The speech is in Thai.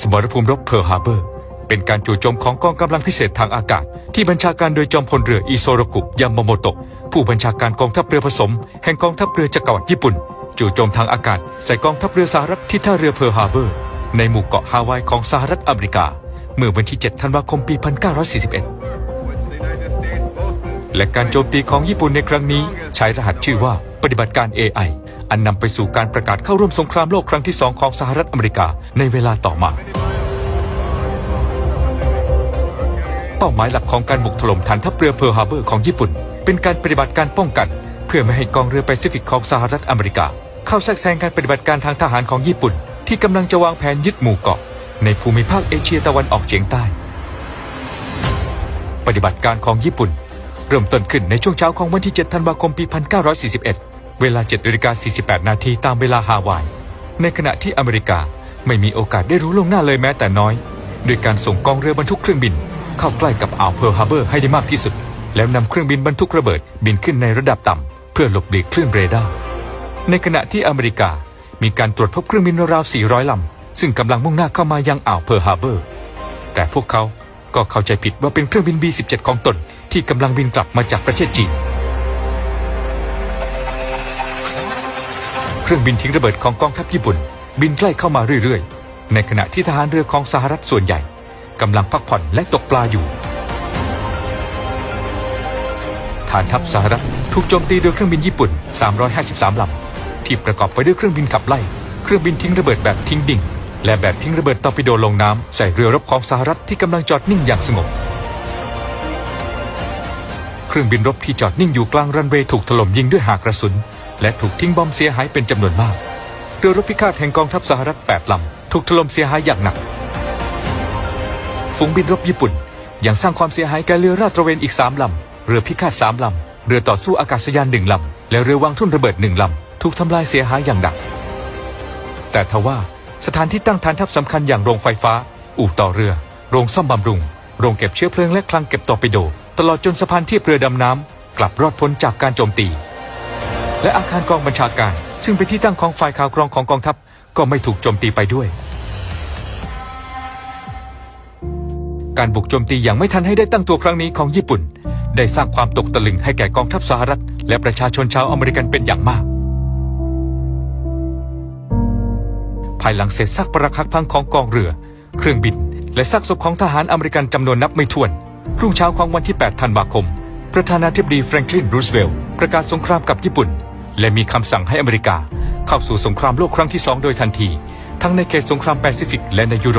สมรภูมิรบเพิร์ฮาร์เบอร์ เป็นการจู่โจมของกองกำลังพิเศษทางอากาศ ที่บัญชาการโดยจอมพลเรืออิโซโรกุยามาโมโตะผู้บัญชาการกองทัพเรือผสม แห่งกองทัพเรือจักรวรรดิญี่ปุ่น จู่โจมทางอากาศ ใส่กองทัพเรือสหรัฐที่ท่าเรือเพิร์ฮาร์เบอร์ ในหมู่เกาะฮาวายของสหรัฐอเมริกา เมื่อวันที่ 7 ธันวาคมปี 1941 และการโจมตีของญี่ปุ่นในครั้งนี้ใช้รหัสชื่อว่า ปฏิบัติการ AI อันนำไปสู่การประกาศเข้าร่วมสงครามโลกครั้งที่สองของสหรัฐอเมริกาในเวลาต่อมา เป้าหมายหลักของการบุกถล่มฐานทัพเรือเพิร์ฮาร์เบอร์ของญี่ปุ่น เป็นการปฏิบัติการป้องกัน เพื่อไม่ให้กองเรือแปซิฟิกของสหรัฐอเมริกา เข้าแทรกแซงการปฏิบัติการทางทหารของญี่ปุ่น ที่กำลังจะวางแผนยึดหมู่เกาะ ในภูมิภาคเอเชียตะวันออกเฉียงใต้ ปฏิบัติการของญี่ปุ่นเริ่มต้นขึ้นในช่วงเช้าของวันที่ 7 ธันวาคม ปี 1941 เวลา7นาฬิกา48 นาทีตามเวลาฮาวาย ในขณะที่อเมริกาไม่มีโอกาสได้รู้ล่วงหน้าเลยแม้แต่น้อย โดยการส่งกองเรือบรรทุกเครื่องบิน เข้าใกล้กับอ่าวเพิร์ลฮาร์เบอร์ให้ได้มากที่สุด แล้วนำเครื่องบินบรรทุกระเบิดบินขึ้นในระดับต่ำเพื่อหลบหลีกคลื่นเรดาร์ ในขณะที่อเมริกามีการตรวจพบเครื่องบินราว400ลำซึ่งกำลังมุ่งหน้าเข้ามายังอ่าวเพิร์ลฮาร์เบอร์ แต่พวกเขาก็เข้าใจผิดว่าเป็นเครื่องบิน B-17 ของตนที่กำลังบินกลับมาจากประเทศจีน เครื่องบินทิ้งระเบิดของกองทัพญี่ปุ่น บินใกล้เข้ามาเรื่อยๆ ในขณะที่ทหารเรือของสหรัฐส่วนใหญ่กำลังพักผ่อนและตกปลาอยู่ ฐานทัพสหรัฐถูกโจมตีโดยเครื่องบินญี่ปุ่น 353 ลำ ที่ประกอบไปด้วยเครื่องบินขับไล่ เครื่องบินทิ้งระเบิดแบบทิ้งดิ่ง และแบบทิ้งระเบิดตอร์ปิโดลงน้ำใส่เรือรบของสหรัฐที่กำลังจอดนิ่งอย่างสงบ เครื่องบินรบที่จอดนิ่งอยู่กลางรันเวย์ถูกถล่มยิงด้วยหากกระสุน และถูกทิ้งบอมเสียหายเป็นจำนวนมาก เรือรบพิฆาตแห่งกองทัพสหรัฐ8ลำถูกถล่มเสียหายอย่างหนัก ฝูงบินรบญี่ปุ่นยังสร้างความเสียหายแก่เรือราดตระเวนอีก3ลำ เรือพิฆาต3ลำ เรือต่อสู้อากาศยาน1ลำ และเรือวางทุ่นระเบิด1ลำ ถูกทำลายเสียหายอย่างหนัก แต่ทว่าสถานที่ตั้งฐานทัพสำคัญอย่างโรงไฟฟ้า อู่ต่อเรือ โรงซ่อมบำรุง โรงเก็บเชื้อเพลิงและคลังเก็บตอร์ปิโด ตลอดจนสะพานเทียบเรือดำน้ำกลับรอดพ้นจากการโจมตี และอาคารกองบัญชาการ ซึ่งเป็นที่ตั้งของฝ่ายข่าวกรองของกองทัพก็ไม่ถูกโจมตีไปด้วย การบุกโจมตีอย่างไม่ทันให้ได้ตั้งตัวครั้งนี้ของญี่ปุ่น ได้สร้างความตกตะลึงให้แก่กองทัพสหรัฐ และประชาชนชาวอเมริกันเป็นอย่างมาก ภายหลังเศษซากปรักหักพังของกองเรือ เครื่องบิน และซากศพของทหารอเมริกันจำนวนนับไม่ถ้วน รุ่งเช้าของวันที่ 8 ธันวาคม ประธานาธิบดีแฟรงคลิน รูสเวลต์ประกาศสงครามกับญี่ปุ่น และมีคำสั่งให้อเมริกา เข้าสู่สงครามโลกครั้งที่สองโดยทันที ทั้งในเขตสงครามแปซิฟิกและในยุโรป